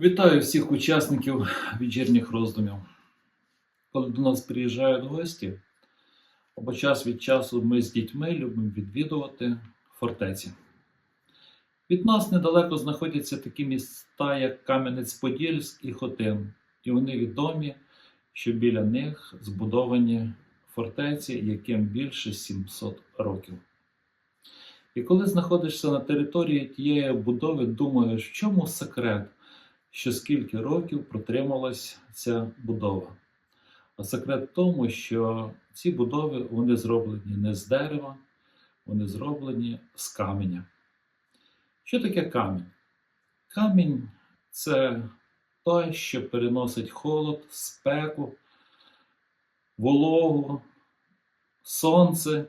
Вітаю всіх учасників вечірніх роздумів. Коли до нас приїжджають гості, або час від часу ми з дітьми любимо відвідувати фортеці. Від нас недалеко знаходяться такі міста, як Кам'янець-Подільськ і Хотин, і вони відомі, що біля них збудовані фортеці, яким більше 700 років. І коли знаходишся на території тієї будови, думаєш, в чому секрет? Що скільки років протрималась ця будова. А секрет в тому, що ці будови вони зроблені не з дерева, вони зроблені з каменя. Що таке камінь? Камінь це той, що переносить холод, спеку, вологу, сонце,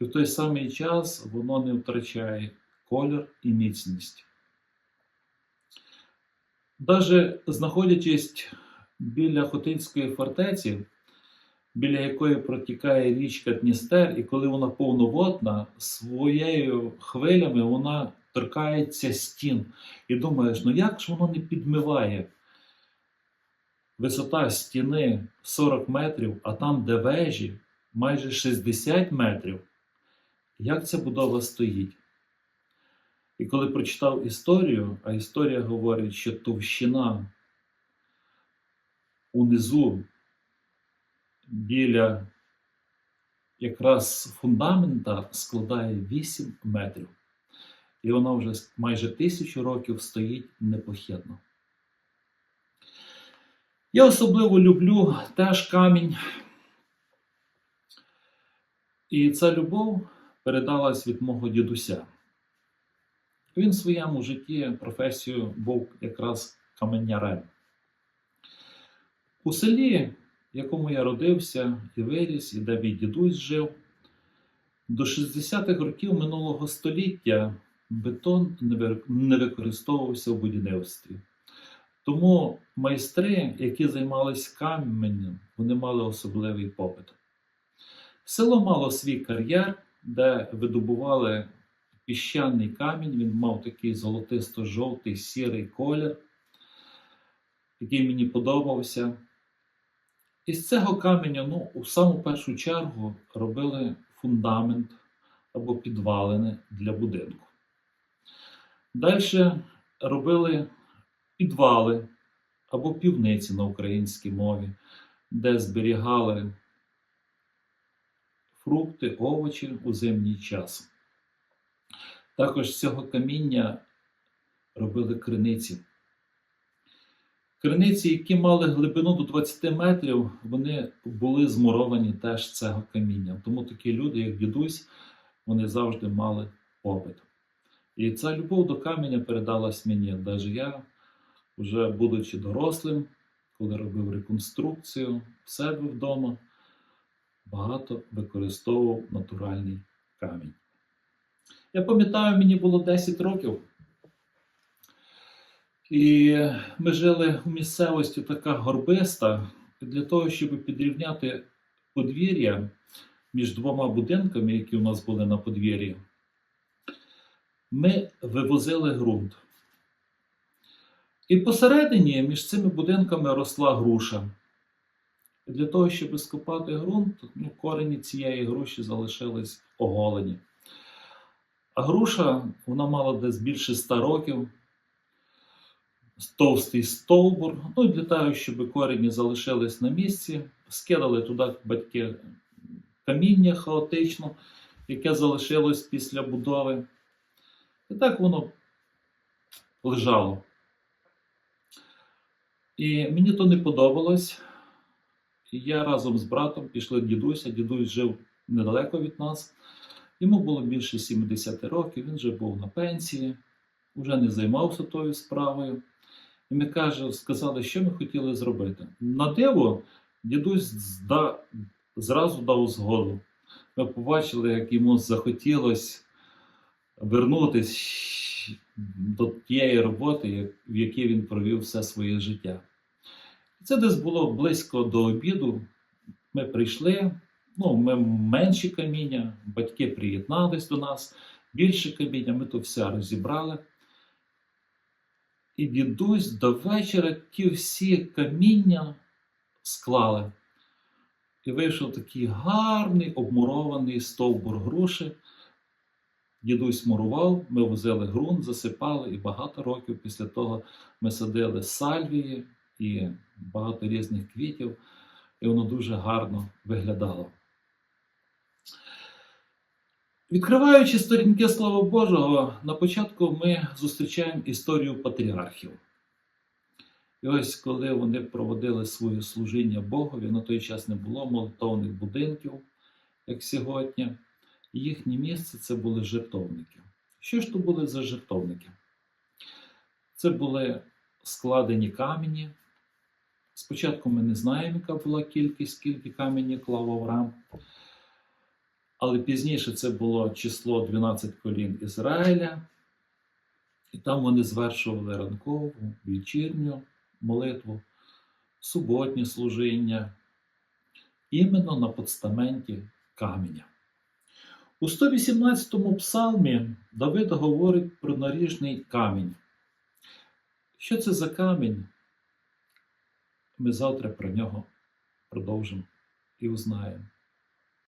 і в той самий час воно не втрачає колір і міцність. Даже знаходячись біля Хотинської фортеці, біля якої протікає річка Дністер, і коли вона повноводна, своєю хвилями вона торкається стін. І думаєш, ну як ж воно не підмиває? Висота стіни 40 метрів, а там, де вежі, майже 60 метрів. Як ця будова стоїть? І коли прочитав історію, а історія говорить, що товщина унизу біля якраз фундамента складає 8 метрів. І вона вже майже тисячу років стоїть непохідно. Я особливо люблю теж камінь. І ця любов передалась від мого дідуся. Він в своєму житті професію був якраз каменярем. У селі, в якому я родився і виріс, і де мій дідусь жив, до 60-х років минулого століття бетон не використовувався в будівництві. Тому майстри, які займалися каменем, вони мали особливий попит. Село мало свій кар'єр, де видобували піщаний камінь, він мав такий золотисто-жовтий сірий колір, який мені подобався. І з цього каменя, ну, у саму першу чергу робили фундамент або підвалини для будинку. Далі робили підвали або півниці на українській мові, де зберігали фрукти, овочі у зимній час. Також з цього каміння робили криниці. Криниці, які мали глибину до 20 метрів, вони були змуровані теж цього каміння. Тому такі люди, як дідусь, вони завжди мали попит. І ця любов до каменя передалась мені. Навіть я, вже будучи дорослим, коли робив реконструкцію в себе вдома, багато використовував натуральний камінь. Я пам'ятаю, мені було 10 років. І ми жили у місцевості така горбиста. Для того, щоб підрівняти подвір'я між двома будинками, які у нас були на подвір'ї, ми вивозили ґрунт. І посередині між цими будинками росла груша. Для того, щоб скопати ґрунт, ну, корені цієї груші залишились оголені. А груша вона мала десь більше 100 років, товстий стовбур. Ну і для того, щоб корені залишились на місці, скидали туди батьки каміння хаотично, яке залишилось після будови. І так воно лежало. І мені то не подобалось. І я разом з братом пішли дідуся. Дідусь жив недалеко від нас. Йому було більше 70 років, він вже був на пенсії, вже не займався тою справою. І ми каже, сказали, що ми хотіли зробити. На диво, дідусь зда, зразу дав згоду. Ми побачили, як йому захотілося вернутися до тієї роботи, в якій він провів все своє життя. Це десь було близько до обіду. Ми прийшли ну, ми менші каміння, батьки приєднались до нас, більше каміння, ми то все розібрали. І дідусь до вечора ті всі каміння склали. І вийшов такий гарний обмурований стовбур груші. Дідусь мурував, ми возили ґрунт, засипали, і багато років після того ми садили сальвії і багато різних квітів, і воно дуже гарно виглядало. Відкриваючи сторінки Слова Божого, на початку ми зустрічаємо історію патріархів. І ось коли вони проводили своє служіння Богові, на той час не було молитовних будинків, як сьогодні. Їхнє місце це були жертовники. Що ж то були за жертовники? Це були складені камені. Спочатку ми не знаємо, яка була кількість, скільки камені клав Авраам. Але пізніше це було число 12 колін Ізраїля. І там вони звершували ранкову, вечірню молитву, суботнє служіння, іменно на постаменті каменя. У 118-му псалмі Давид говорить про наріжний камінь. Що це за камінь? Ми завтра про нього продовжимо і узнаємо.